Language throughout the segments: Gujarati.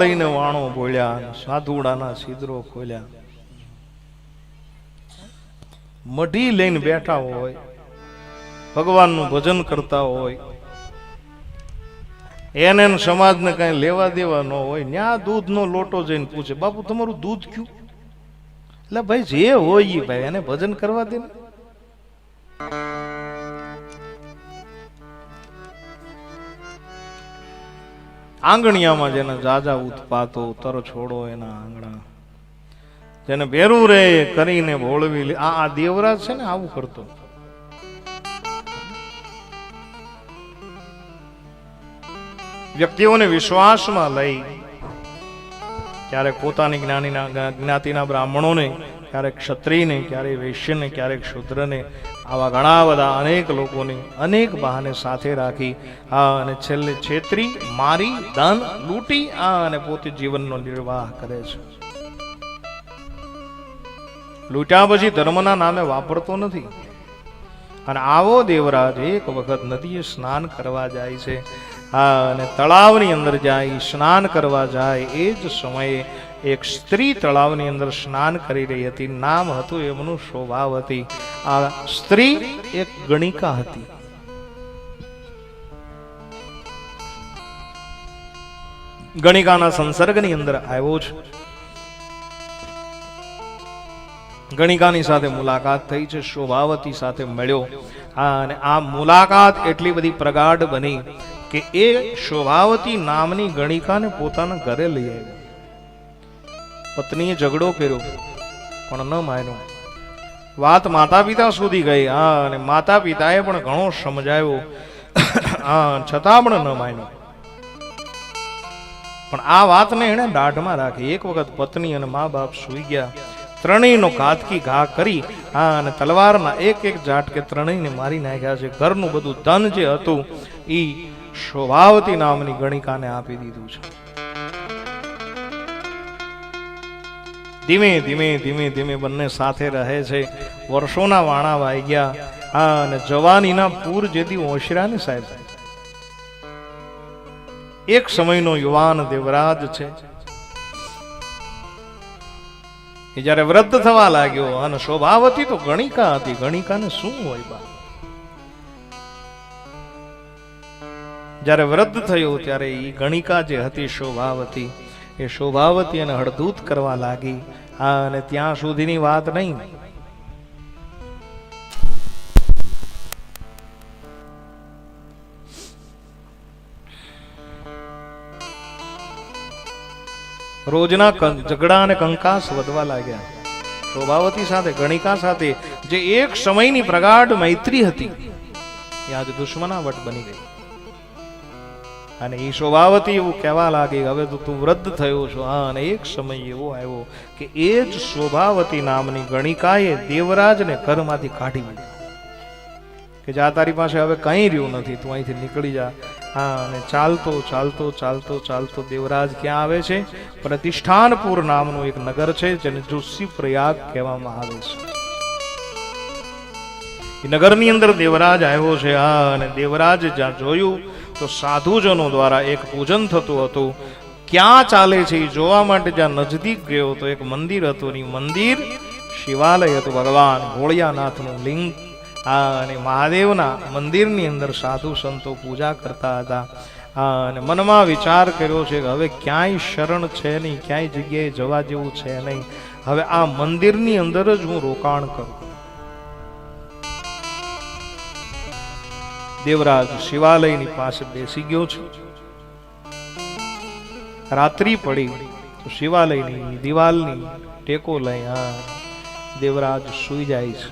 લઈને વાણો બોલ્યા, સાધુડાના સિદ્રો ખોલ્યા. મઢી લઈને બેઠા હોય, ભગવાનનું ભજન કરતા હોય, એને સમાજને કઈ લેવા દેવા ન હોય, ન્યા દૂધનો લોટો જઈને પૂછે, બાપુ, તમારું દૂધ ક્યું? એટલે ભાઈ, જે હોય એ ભાઈ, એને ભજન કરવા દે ને. આંગણિયામાં જેને જાજા ઉત્પાતો તર છોડો એના આંગણા. જેને ભેરું રે કરીને ભોળવી આ આ દેવરાજ છે ને, આવું કરતો. વ્યક્તિઓને વિશ્વાસમાં લઈ ક્યારેક પોતાની જ્ઞાનીના જ્ઞાતિના બ્રાહ્મણોને, ક્યારેક ક્ષત્રિયને, ક્યારેક વૈશ્યને, ક્યારેક શૂદ્રને આવા ઘણા બધા અનેક લોકોને અનેક બહાને સાથે રાખી આ અને છેલ્લે છેતરી, મારી, ધન, લૂંટી આ અને પોતે જીવનનો નિર્વાહ કરે છે. લૂંટ્યા પછી ધર્મના નામે વાપરતો નથી. અને આવો દેવરાજ એક વખત નદીએ સ્નાન કરવા જાય છે. આ અને તળાવની અંદર જાય, સ્નાન કરવા જાય, એ જ સમયે એક સ્ત્રી તળાવની અંદર સ્નાન કરી રહી હતી. નામ હતું એમનું શોભાવતી. આ સ્ત્રી એક ગણિકા હતી. ગણિકાના સંસર્ગની અંદર આવ્યો છે ગણિકાની સાથે મુલાકાત થઈ છે, શોભાવતી સાથે મળ્યો. અને આ મુલાકાત એટલી બધી પ્રગાઢ બની કે એ શોભાવતી નામની ગણિકાને પોતાના ઘરે લઈ આવ્યો. પત્નીએ ઝઘડો કર્યો, પણ ન માન્યો. વાત માતા પિતા સુધી ગઈ, હા, અને માતા પિતાએ પણ ઘણો સમજાવ્યો. હા, છતાં પણ ન માન્યો. પણ આ વાતને એણે દાઢમાં રાખી. એક વખત પત્ની અને મા બાપ સુઈ ગયા. ત્રણેયનો ઘાતકી ઘા કરી, હા, અને તલવારના એક એક ઝાટકે ત્રણેયને મારી નાખ્યા છે. ઘરનું બધું ધન જે હતું એ શોભાવતી નામની ગણિકાને આપી દીધું છે. ધીમે ધીમે ધીમે ધીમે બંને સાથે રહે છે. વર્ષોના વાણા વાઈ ગયા. હા, અને જવાનીના પૂર જેથી ઓશરા ને સાહેબ? એક સમયનો યુવાન દેવરાજ છે. એ જ્યારે વૃદ્ધ થવા લાગ્યો, અને શોભાવતી તો ગણિકા હતી. ગણિકાને શું હોય બા? જ્યારે વૃદ્ધ થયો, ત્યારે એ ગણિકા જે હતી શોભાવતી એ શોભાવતી અને હળદૂત કરવા લાગી. અને ત્યાં સુધીની વાત નહીં. રોજના ઝઘડા અને કંકાસ વધવા લાગ્યા. શોભાવતી સાથે, ગણિકા સાથે, જે એક સમયની પ્રગાઢ મૈત્રી હતી, એ આજ દુશ્મનાવટ બની ગઈ. અને એ શોભાવતી એવું કહેવા લાગી હવે તો તું વૃદ્ધ થયો છો. હા, અને એક સમય એવો આવ્યો કે એ જ શોભાવતી નામની ગણિકાએ દેવરાજને ઘરમાંથી કાઢી મૂક્યો. કે જા, તારી પાસે હવે કંઈ રહ્યું નથી. તું અહીંથી નીકળી જા. હા, અને ચાલતો ચાલતો ચાલતો ચાલતો દેવરાજ ક્યાં આવે છે? પ્રતિષ્ઠાનપુર નામનું એક નગર છે, જેને જોશી પ્રયાગ કહેવામાં આવે છે. નગરની અંદર દેવરાજ આવ્યો છે. હા, અને દેવરાજ જ્યાં જોયું તો સાધુજનો દ્વારા એક પૂજન થતું હતું. ક્યાં ચાલે છે એ જોવા માટે જ્યાં નજદીક ગયો તો એક મંદિર હતું એ મંદિર શિવાલય હતું. ભગવાન ભોળિયાનાથનું લિંગ હા અને મહાદેવના મંદિરની અંદર સાધુ સંતો પૂજા કરતા હતા. હા અને મનમાં વિચાર કર્યો છે કે હવે ક્યાંય શરણ છે નહીં, ક્યાંય જગ્યાએ જવા જેવું છે નહીં. હવે આ મંદિરની અંદર જ હું રોકાણ કરું. દેવરાજ શિવાલયની પાસે બેસી ગયો છું. રાત્રિ પડી શિવાલયની દિવાલની ટેકો લઈ આ દેવરાજ સુઈ જાય છે.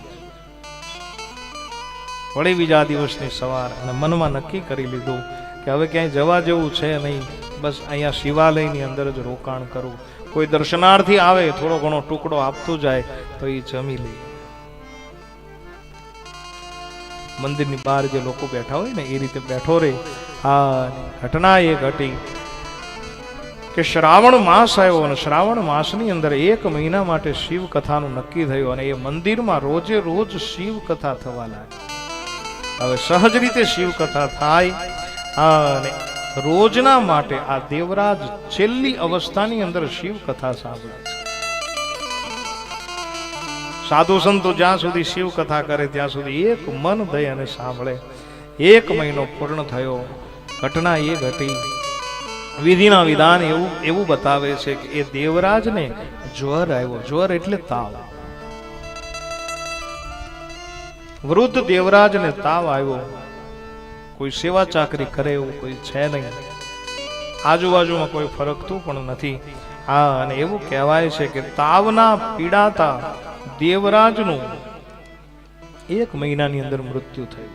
વળી બીજા દિવસની સવાર અને મનમાં નક્કી કરી લીધું કે હવે ક્યાંય જવા જેવું છે નહીં, બસ અહીંયા શિવાલયની અંદર જ રોકાણ કરવું કોઈ દર્શનાર્થી આવે, થોડો ઘણો ટુકડો આપતો જાય, તો એ જમી લે. મંદિરની બહાર જે લોકો બેઠા હોય ને, એ રીતે બેઠો રહે હા ઘટના એ ઘટી કે શ્રાવણ માસ આવ્યો અને શ્રાવણ માસની અંદર એક મહિના માટે શિવ કથાનું નક્કી થયું અને એ મંદિરમાં રોજે રોજ શિવ કથા થવા લાગી. હવે સહજ રીતે શિવ કથા થાય અને રોજના માટે આ દેવરાજ છેલ્લી અવસ્થાની અંદર શિવ કથા સાંભળે. સાધુ સંતો જ્યાં સુધી શિવ કથા કરે, ત્યાં સુધી એક મન દઈ અને સાંભળે. એક મહિનો પૂર્ણ થયો, ઘટના એ ઘટી. વિધિના વિધાન એવું એવું બતાવે છે કે એ દેવરાજને જ્વર આવ્યો. જ્વર એટલે તાવ. વૃદ્ધ દેવરાજને તાવ આવ્યો. કોઈ સેવા ચાકરી કરે એવું કોઈ છે નહીં. આજુબાજુમાં કોઈ ફરકતું પણ નથી. હા, અને એવું કહેવાય છે કે તાવના પીડાતા દેવરાજનું એક મહિનાની અંદર મૃત્યુ થયું.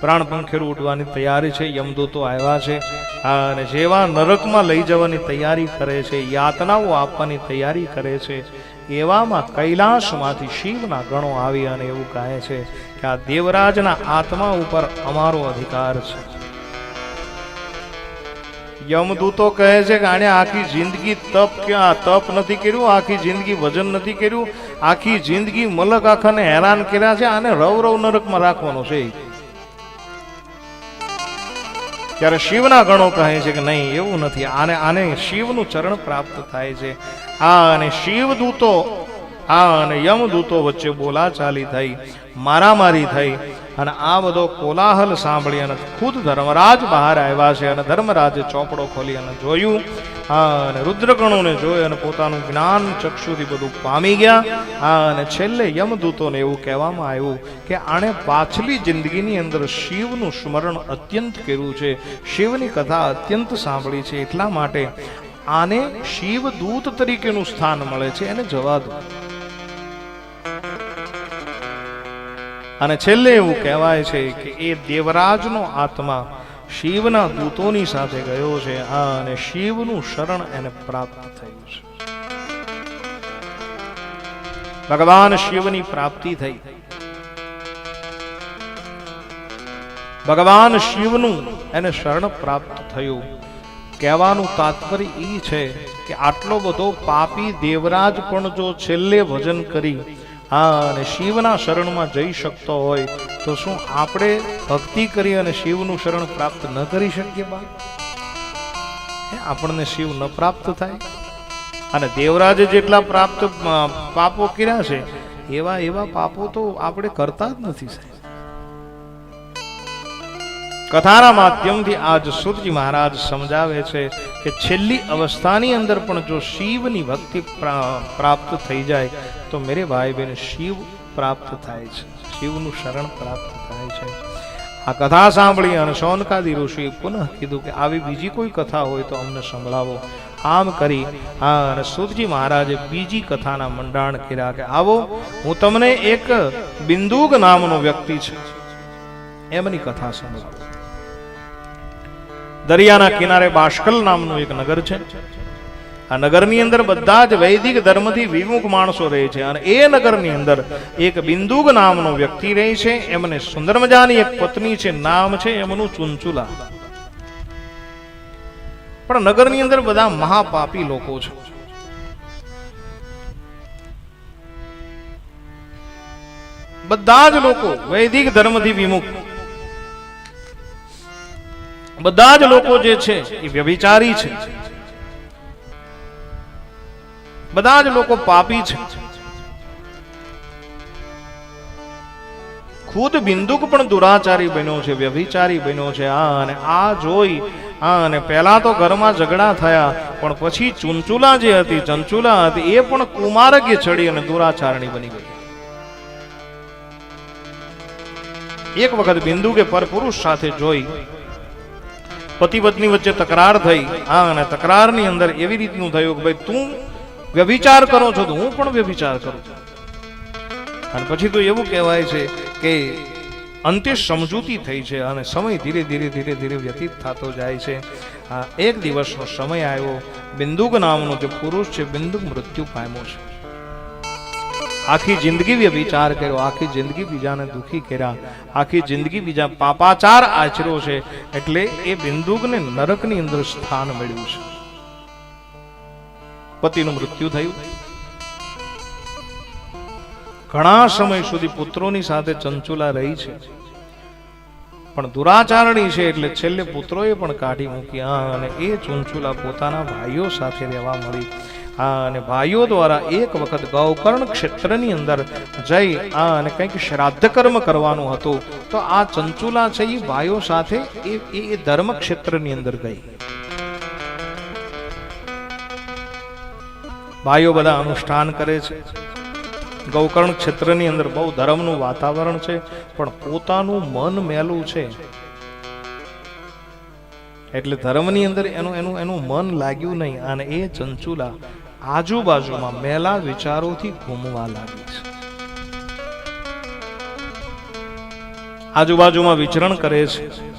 પ્રાણ પંખેરું ઉડવાની તૈયારી છે, યમદૂતો આવ્યા છે અને જેવા નરકમાં લઈ જવાની તૈયારી કરે છે, યાતનાઓ આપવાની તૈયારી કરે છે, એવામાં કૈલાસમાંથી શિવના ગણો આવી અને એવું કહે છે કે આ દેવરાજના આત્મા ઉપર અમારો અધિકાર છે. યમદૂતો કહે છે કે આને આખી જિંદગી તપ ક્યાં તપ નથી કર્યું, આખી જિંદગી વજન નથી કર્યું, આખી જિંદગી મલક આખાને હેરાન કર્યા છે, આને રવ રવ નરકમાં રાખવાનો છે ત્યારે શિવના ગણો કહે છે કે નહીં, એવું નથી. આને આને શિવનું ચરણ પ્રાપ્ત થાય છે. આ અને શિવદૂતો, આ અને યમદૂતો વચ્ચે બોલાચાલી થઈ, મારામારી થઈ અને આ બધો કોલાહલ સાંભળી અને ખુદ ધર્મરાજ બહાર આવ્યા છે અને ધર્મરાજે ચોપડો ખોલી અને જોયું. અને રુદ્રગણોને જોઈ અને પોતાનું જ્ઞાન ચક્ષુથી બધું પામી ગયા. અને છેલ્લે યમદૂતોને એવું કહેવામાં આવ્યું કે આણે પાછલી જિંદગીની અંદર શિવનું સ્મરણ અત્યંત કર્યું છે. શિવની કથા અત્યંત સાંભળી છે એટલા માટે આને શિવદૂત તરીકેનું સ્થાન મળે છે. એને જવા દો. અને છેલ્લે એવું કહેવાય છે કે એ દેવરાજનો આત્મા શિવના દૂતોની સાથે ગયો છે. આ અને શિવનું શરણ એને પ્રાપ્ત થયું છે. ભગવાન શિવની પ્રાપ્તિ થઈ. ભગવાન શિવનું એને શરણ પ્રાપ્ત થયું. કહેવાનું તાત્પર્ય એ છે કે આટલો બધો પાપી દેવરાજ પણ જો છેલ્લે ભજન કરી હા, અને શિવના શરણમાં જઈ શકતો હોય તો શું આપણે ભક્તિ કરી અને શિવનું શરણ પ્રાપ્ત ન કરી શકીએ બા? આપણને શિવ ન પ્રાપ્ત થાય. અને દેવરાજે જેટલા પ્રાપ્ત પાપો કર્યા છે, એવા એવા પાપો તો આપણે કરતા જ નથી સાહેબ. કથાના માધ્યમથી આજ સુરજી મહારાજ સમજાવે છે કે છેલ્લી અવસ્થાની અંદર પણ જો શિવની ભક્તિ પ્રાપ્ત થઈ જાય, તો મેરે ભાઈ બહેન શિવ પ્રાપ્ત થાય છે. શિવનું શરણ પ્રાપ્ત થાય છે. આ કથા સાંભળી અને સોનકાદી ઋષિએ પુનઃ કીધું કે આવી બીજી કોઈ કથા હોય તો અમને સંભળાવો. આમ કરી, હા, અને સુરજી મહારાજે બીજી કથાના મંડાણ કર્યા કે આવો, હું તમને એક બિંદુક નામનો વ્યક્તિ છે. એમની કથા સંભળાવું દરિયાના કિનારે બાષ્કલ નામનું એક નગર છે. આ નગરની અંદર બધા જ વૈદિક ધર્મથી વિમુખ માણસો રહે છે અને એ નગરની અંદર એક બિંદુક નામનો વ્યક્તિ રહે છે. એમને સુંદર મજાની એક પત્ની છે, નામ છે એમનું ચુંચુલા. પણ નગરની અંદર બધા મહાપાપી લોકો છે. બધા જ લોકો વૈદિક ધર્મથી વિમુખ બધા જ લોકો જે છે, એ વ્યભિચારી છે. બધા જ લોકો પાપી છે. ખુદ બિંદુક પણ દુરાચારી બન્યો છે વ્યભિચારી બન્યો છે. આ અને આ જોઈ, આ અને પહેલા તો ઘરમાં ઝઘડા થયા, પણ પછી ચુંચુલા જે હતી, ચંચુલા હતી, એ પણ કુમારકે ચડી અને દુરાચારણી બની ગઈ. એક વખત બિંદુ કે પર પરપુરુષ સાથે જોઈ પતિ પત્ની વચ્ચે તકરાર થઈ. હા, અને તકરારની અંદર એવી રીતનું થયું કે ભાઈ તું વ્યભિચાર કરો છો તો હું પણ વ્યભિચાર કરું છું. અને પછી તો એવું કહેવાય છે કે અંતે સમજૂતી થઈ છે અને સમય ધીરે ધીરે ધીરે ધીરે વ્યતીત થતો જાય છે. આ એક દિવસનો સમય આવ્યો. બિંદુક નામનો જે પુરુષ છે બિંદુક મૃત્યુ પામ્યો છે. આખી જિંદગી વ્યભિચાર કર્યો, આખી જિંદગી બીજાને દુખી કર્યા. આખી જિંદગી બીજા પાપાચાર આચર્યો છે. એટલે એ બિંદુકને નરકની અંદર સ્થાન મળ્યું છે. પતિનું મૃત્યુ થયું. ઘણા સમય સુધી પુત્રોની સાથે ચંચુલા રહી છે. પણ દુરાચારણી છે એટલે છેલ્લે પુત્રોએ પણ કાઢી મૂકી. અને એ ચંચુલા પોતાના ભાઈઓ સાથે રહેવા મળી. અને ભાઈઓ દ્વારા એક વખત ગૌકર્ણ ક્ષેત્રની અંદર જઈ અને કંઈક શ્રાદ્ધ કર્મ કરવાનું હતું. તો આ ચંચુલા છે એ ભાઈઓ સાથે એ- એ ધર્મ ક્ષેત્રની અંદર ગઈ. ભાઈઓ બધા અનુષ્ઠાન કરે છે. ગૌકર્ણ ક્ષેત્રની અંદર બહુ ધર્મનું વાતાવરણ છે, પણ પોતાનું મન મેલું છે. એટલે ધર્મની અંદર એનું એનું એનું મન લાગ્યું નહીં. અને એ ચંચુલા આજુબાજુમાં મેલા વિચારોથી ઘૂમવા લાગી છે. આજુબાજુમાં વિચરણ કરે છે.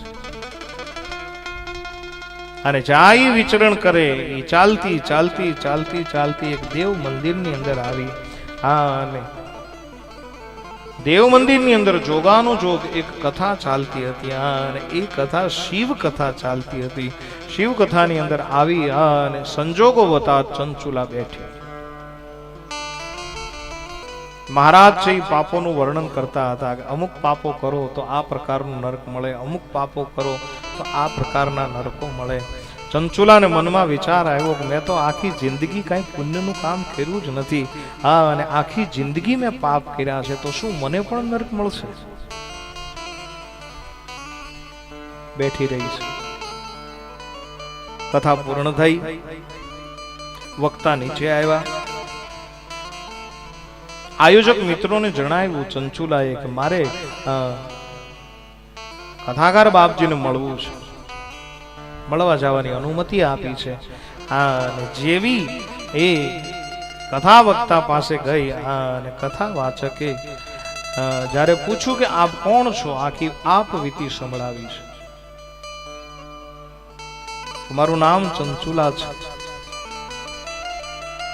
અને જાય વિચરણ કરે એ ચાલતી ચાલતી ચાલતી ચાલતી એક દેવ મંદિરની અંદર આવી. હા, અને દેવ મંદિરની અંદર જોગાનો જોગ એક કથા ચાલતી હતી. અને એ કથા શિવ કથા ચાલતી હતી. શિવ કથાની અંદર આવી અને સંજોગો વતા ચંચુલા બેઠી. મહારાજ છે એ પાપોનું વર્ણન કરતા હતા કે અમુક પાપો કરો તો આ પ્રકારનું નરક મળે, અમુક પાપો કરો તો આ પ્રકારના નરકો મળે. ચંચુલાને મનમાં વિચાર આવ્યો કે મેં તો આખી જિંદગી કાંઈ પુણ્યનું કામ કર્યું જ નથી. હા, અને આખી જિંદગી મેં પાપ કર્યા છે, તો શું મને પણ નરક મળશે? બેઠી રહી છે. કથા પૂર્ણ થઈ વક્તા નીચે આવ્યા. આયોજક મિત્રોને જણાવ્યું, ચંચુલાએ કે મારે કથાકાર બાપજીને મળવું છે. મળવા જવાની અનુમતિ આપી છે. અને જેવી એ કથા વક્તા પાસે ગઈ અને કથા વાચકે જ્યારે પૂછ્યું કે આપ કોણ છો, આખી આપ વીતી સંભળાવી છે. મારું નામ ચંચુલા છે.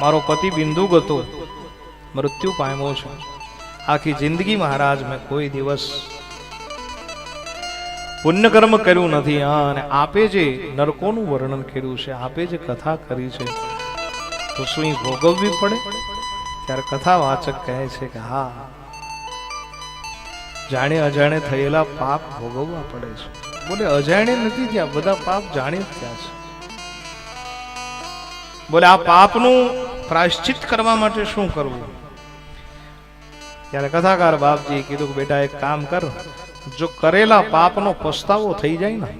મારો પતિ બિંદુક હતો. મૃત્યુ પામ્યો છે. આખી જિંદગી મહારાજ મેં કોઈ દિવસ પુણ્યકર્મ કર્યું નથી. અને આપે જે નરકોનું વર્ણન કર્યું છે, આપે જે કથા કરી છે, તો શું ભોગવવી પડે? ત્યારે કથા વાચક કહે છે કે હા, જાણે અજાણે થયેલા પાપ ભોગવવા પડે છે. બોલે, અજાણે નથી થયા બધા પાપ જાણી થયા છે. બોલે, આ પાપનું પ્રાશ્ચિત કરવા માટે શું કરવું? ત્યારે કથાકાર બાપજી કીધું બેટા, એક કામ કર. જો કરેલા પાપનો પસ્તાવો થઈ જાય ને,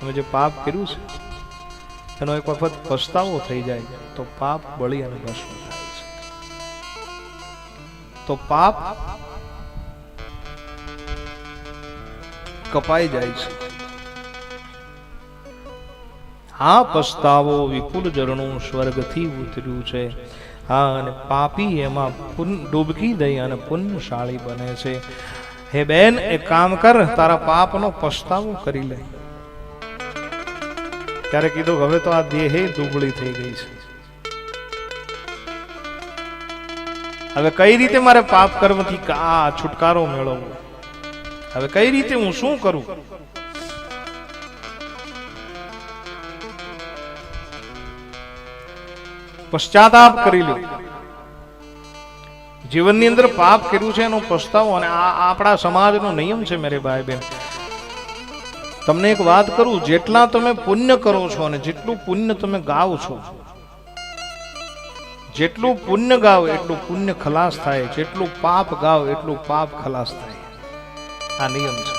તમે જે પાપ કર્યું છે, એનો એક વખત પસ્તાવો થઈ જાય, તો પાપ બળી અને ભસ્મ થાય છે. તો પાપ કપાઈ જાય છે. આ પસ્તાવો વિપુલ ઝરણું સ્વર્ગથી ઉતર્યું છે. હા, અને પાપી એમાં પુન ડૂબકી દઈ અને પુણ્યશાળી બને છે. હે બેન એ કામ કર, તારા પાપનો પસ્તાવો કરી લે. ત્યારે કીધું, હવે તો આ દેહે દુબળી થઈ ગઈ છે. હવે કઈ રીતે મારે પાપ કરવાથી આ છુટકારો મેળવવો? હવે કઈ રીતે હું શું કરું? પશ્ચાતાપ કરી લો જીવનની અંદર પાપ કર્યું છે એનો પસ્તાવો અને આ આપણા સમાજનો નિયમ છે મેરે ભાઈ બેન તમને એક વાત કરું, જેટલા તમે પુણ્ય કરો છો અને જેટલું પુણ્ય તમે ગાઓ છો, જેટલું પુણ્ય ગાવ એટલું પુણ્ય ખલાસ થાય, જેટલું પાપ ગાવ એટલું પાપ ખલાસ થાય. આ નિયમ છે.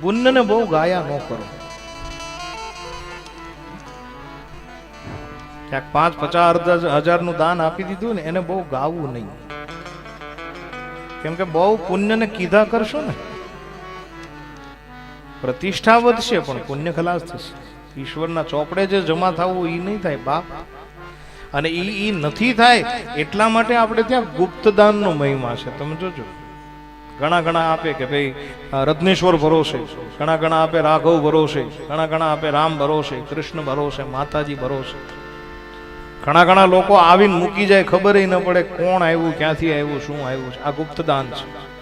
પુણ્યને બહુ ગાયા ન કરો. ક્યાંક પાંચ પચાસ હજારનું દાન આપી દીધું ને એને બહુ ગાવું નહીં. કેમ કે બહુ પુણ્યને કીધા કરશો ને, પ્રતિષ્ઠા વધશે પણ પુણ્ય ખલાસ થશે. ઈશ્વરના ચોપડે જે જમા થવું એ નહીં થાય, બાપ અને એ એ નથી થાય, એટલા માટે આપણે ત્યાં ગુપ્તદાનનો મહિમા છે. તમે જોજો. ઘણા ઘણા આપે કે ભાઈ રત્નેશ્વર ભરોસે, ઘણા ઘણા આપે રાઘવ ભરોસે, ઘણા ઘણા આપે રામ ભરોસે, કૃષ્ણ ભરોસે, માતાજી ભરોસે. ઘણા ઘણા લોકો આવીને મૂકી જાય, ખબર ન પડે કોણ આવ્યું, ક્યાંથી આવ્યું, શું આવ્યું છે. આ ગુપ્તદાન છે.